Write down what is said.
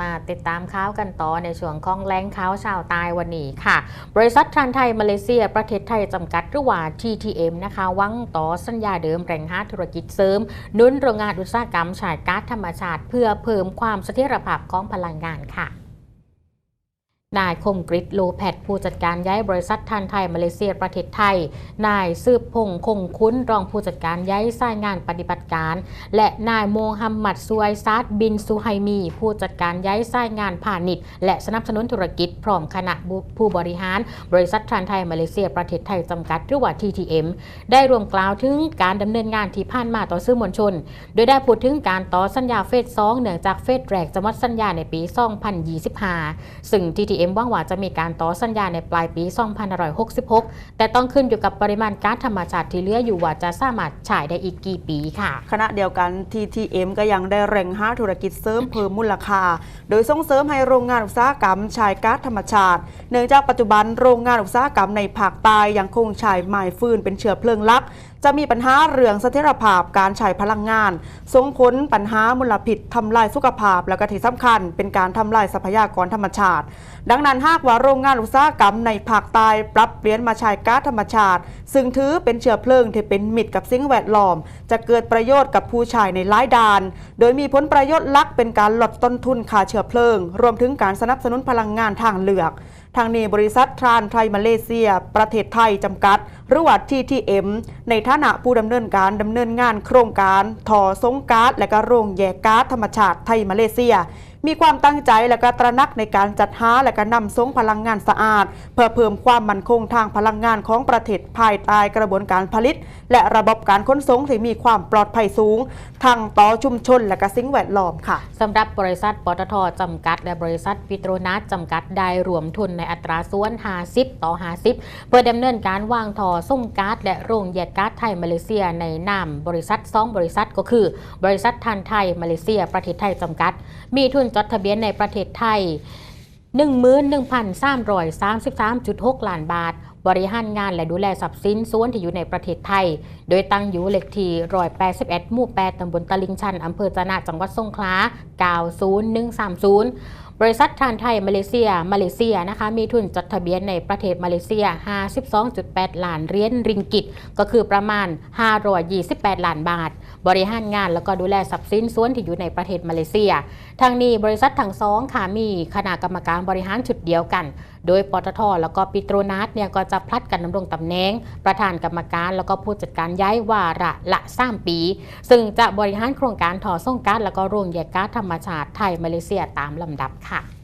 มาติดตามข่าวกันต่อในช่วงของแรงข่าวชาวตายวันนี้ค่ะ บริษัททรานไทยมาเลเซีย ประเทศไทยจำกัดหรือว่า TTM นะคะวังต่อสัญญาเดิมแรงหาธุรกิจเสริมนุนโรงงานอุตสาหกรรมฉายก๊าซธรรมชาติ เพื่อเพิ่มความเสถียรภาพของพลังงานค่ะ นายคมกริชโลแพทผู้จัดการย้ายบริษัททันไทยมาเลเซียประเทศไทย นายซืบพงคงคุ้นรองผู้จัดการย้ายสายงานปฏิบัติการ และนายโมฮัมหมัดซวยซาดบินซูไฮมี ผู้จัดการย้ายสายงานพาณิชย์ และสนับสนุนธุรกิจพร้อมคณะผู้บริหาร บริษัททันไทยมาเลเซียประเทศไทยจำกัดหรือว่า TTM ได้รวมกล่าวถึงการดำเนินงานที่ผ่านมาต่อสื่อมวลชน โดยได้พูดถึงการต่อสัญญาเฟส2เนื่องจากเฟสแรกจะหมดสัญญาในปี 2025 ซึ่ง TTM หวังหว่าจะมีการต่อสัญญาในปลายปี 2566 แต่ต้องขึ้นอยู่กับปริมาณก๊าซธรรมชาติที่เหลืออยู่ว่าจะสามารถฉายได้อีกกี่ปีค่ะ ขณะเดียวกัน TTM ก็ยังได้เร่งหาธุรกิจเสริมเพิ่มมูลค่า โดยส่งเสริมให้โรงงานอุตสาหกรรมชายก๊าซธรรมชาติ เนื่องจากปัจจุบันโรงงานอุตสาหกรรมในภาคใต้ยังคงใช้ไม้ฟืนเป็นเชื้อเพลิงหลักจะมีปัญหาเรื่องเสถียรภาพการใช้พลังงาน ส่งผลปัญหามลพิษทำลายสุขภาพ และก็ที่สำคัญ เป็นการทำลายทรัพยากรธรรมชาติ ดังนั้นหากว่าโรงงานอุตสาหกรรมในภาคใต้ปรับเปลี่ยนมาใช้ก๊าซธรรมชาติ ซึ่งถือเป็นเชื้อเพลิงที่เป็นมิตรกับสิ่งแวดล้อม จะเกิดประโยชน์กับผู้ใช้ในหลายด้าน โดยมีผลประโยชน์ลักเป็นการลดต้นทุนค่าเชื้อเพลิง รวมถึงการสนับสนุนพลังงานทางเลือกทางนี้บริษัททรานไทยมาเลเซีย ประเทศไทยจำกัด หรือว่า TTM ในฐานะผู้ดำเนินการดำเนินงานโครงการทอสงการและก็โรงแยกก๊าซธรรมชาติไทยมาเลเซียมีความตั้งใจและก็ตระหนักในการจัดหาและก็นำส่งพลังงานสะอาด เพื่อเพิ่มความมั่นคงทางพลังงานของประเทศภายใต้กระบวนการผลิต และระบบการขนส่งที่มีความปลอดภัยสูง ทั้งต่อชุมชนและก็สิ่งแวดล้อมค่ะสำหรับบริษัทปตทจำกัด และบริษัทปิโตรนัสจำกัดได้รวมทุนในอัตราส่วน 50 ต่อ 50 เพื่อดำเนินการวางท่อส่งก๊าซและโรงแยกก๊าซไทยมาเลเซียในนามบริษัท2บริษัทก็คือ บริษัททันไทยมาเลเซีย ประเทศไทยจำกัด มีทุนจดทะเบียนในประเทศไทย 11,333.6 ล้านบาท บริหารงานและดูแลทรัพย์สินส่วนที่อยู่ในประเทศไทย โดยตั้งอยู่เลขที่181หมู่ 8ตำบลตลิงชันอำเภอจะนะจังหวัดสงขลา 90130บริษัททานไทยมาเลเซีย มาเลเซียนะคะ มีทุนจดทะเบียนในประเทศมาเลเซีย 52.8 ล้านเหรียญริงกิต ก็คือประมาณ 528 ล้านบาท บริหารงาน แล้วก็ดูแลทรัพย์สินส่วนที่อยู่ในประเทศมาเลเซีย ทางนี้บริษัททั้งสองค่ะมีคณะกรรมการบริหารชุดเดียวกัน โดยปตทแล้วก็ปิโตรนัสเนี่ยก็จะพลัดกันดำรงตำแหน่งประธานกรรมการ แล้วก็ผู้จัดการย้ายวาระละ3ปี ซึ่งจะบริหารโครงการถอส่งก๊าซแล้วก็โรงแยกก๊าซธรรมชาติไทยมาเลเซียตามลำดับค่ะ